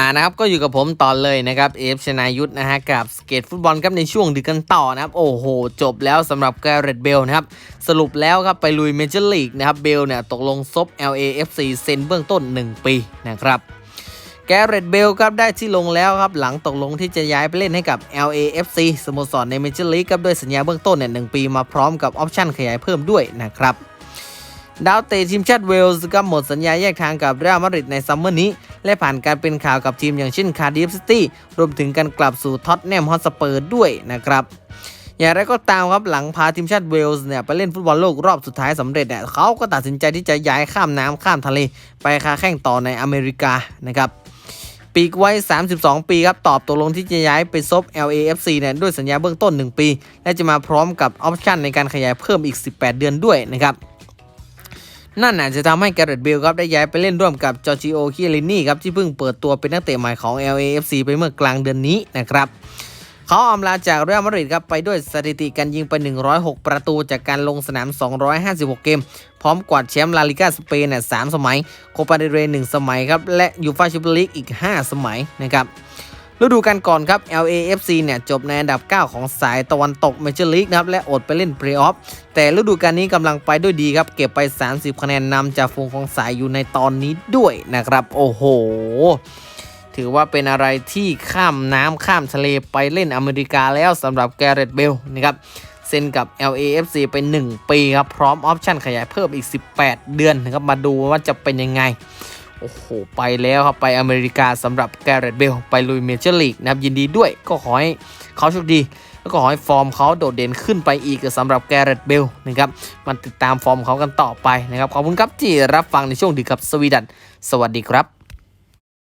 อ่านะครับก็อยู่กับผมต่อเลยนะครับเอฟชนายุทธนะฮะกับสเกตฟุตบอลครับในช่วงดึกกันต่อนะครับโอ้โห จบแล้วสำหรับแกเรตเบลนะครับสรุปแล้วครับไปลุยเมเจอร์ลีกนะครับเบลเนี่ยตกลงซบ LAFC เซ็นเบื้องต้น 1 ปีนะครับแกเรตเบลครับได้ที่ลงแล้วครับหลังตกลงที่จะย้ายไปเล่นให้กับ LAFC สโมสรในเมเจอร์ลีกครับด้วยสัญญาเบื้องต้นเนี่ยหปีมาพร้อมกับออปชั่นขยายเพิ่มด้วยนะครับดาวเตะทีมชาติเวลส์ก็หมดสัญญาแยกทางกับเรอัลมาดริดในซัมเมอร์นี้ และผ่านการเป็นข่าวกับทีมอย่างเช่นคาร์ดิฟซิตี้รวมถึงการกลับสู่ท็อตแนมฮอตสเปอร์ด้วยนะครับอย่างไรก็ตามครับหลังพาทีมชาติเวลส์เนี่ยไปเล่นฟุตบอลโลกรอบสุดท้ายสำเร็จเนี่ยเขาก็ตัดสินใจที่จะย้ายข้ามน้ำข้ามทะเล ไปค้าแข่งต่อในอเมริกานะครับปีกวัย 32 ปีครับตอบตกลงที่จะย้ายไปซบ LAFC เนี่ยด้วยสัญญาเบื้องต้น 1 ปี และจะมาพร้อมกับออปชั่นในการขยายเพิ่มอีก 18 เดือนด้วยนะครับ นั่นอาจจะทำให้แกเรตเบลครับได้ย้ายไปเล่นร่วมกับจอร์จิโอคิเอลินี่ครับที่เพิ่งเปิดตัวเป็นนักเตะใหม่ของ LAFC ไปเมื่อกลางเดือนนี้นะครับเขาอำลาจากเรอัลมาดริดครับไปด้วยสถิติการยิงไป 106 ประตูจากการลงสนาม 256 เกม พร้อมกวาดแชมป์ลาลิกาสเปนเนี่ยสสมัย โคปาเดเรหนึ่งสมัยครับ และยูฟาแชมเปี้ยนลีกอีก 5 สมัยนะครับ ฤดูกาลก่อนครับ LAFC เนี่ยจบในอันดับ 9 ของสายตะวันตกเมเจอร์ลีกนะครับและอดไปเล่นเพลย์ออฟแต่ฤดูกาลนี้กำลังไปด้วยดีครับ เก็บไป 30 คะแนนนำจากฝูงของสายอยู่ในตอนนี้ด้วยนะครับ โอ้โห ถือว่าเป็นอะไรที่ข้ามน้ำข้ามทะเลไปเล่นอเมริกาแล้วสำหรับแกเรตเบลนะครับเซ็นกับ LAFC ไป1ปีครับ พร้อมออปชั่นขยายเพิ่มอีก 18 เดือนนะครับมาดูว่าจะเป็นยังไง โอ้โห ไปแล้วครับ ไปอเมริกาสำหรับแกเรตเบล ไปลุยเมเจอร์ลีกนะครับ ยินดีด้วยก็ขอให้เขาโชคดีแล้วก็ขอให้ฟอร์มเขาโดดเด่นขึ้นไปอีกสำหรับแกเรตเบลนะครับมันติดตามฟอร์มเขากันต่อไปนะครับ ขอบคุณครับที่รับฟังในช่วงดึกกับสวีดันสวัสดีครับ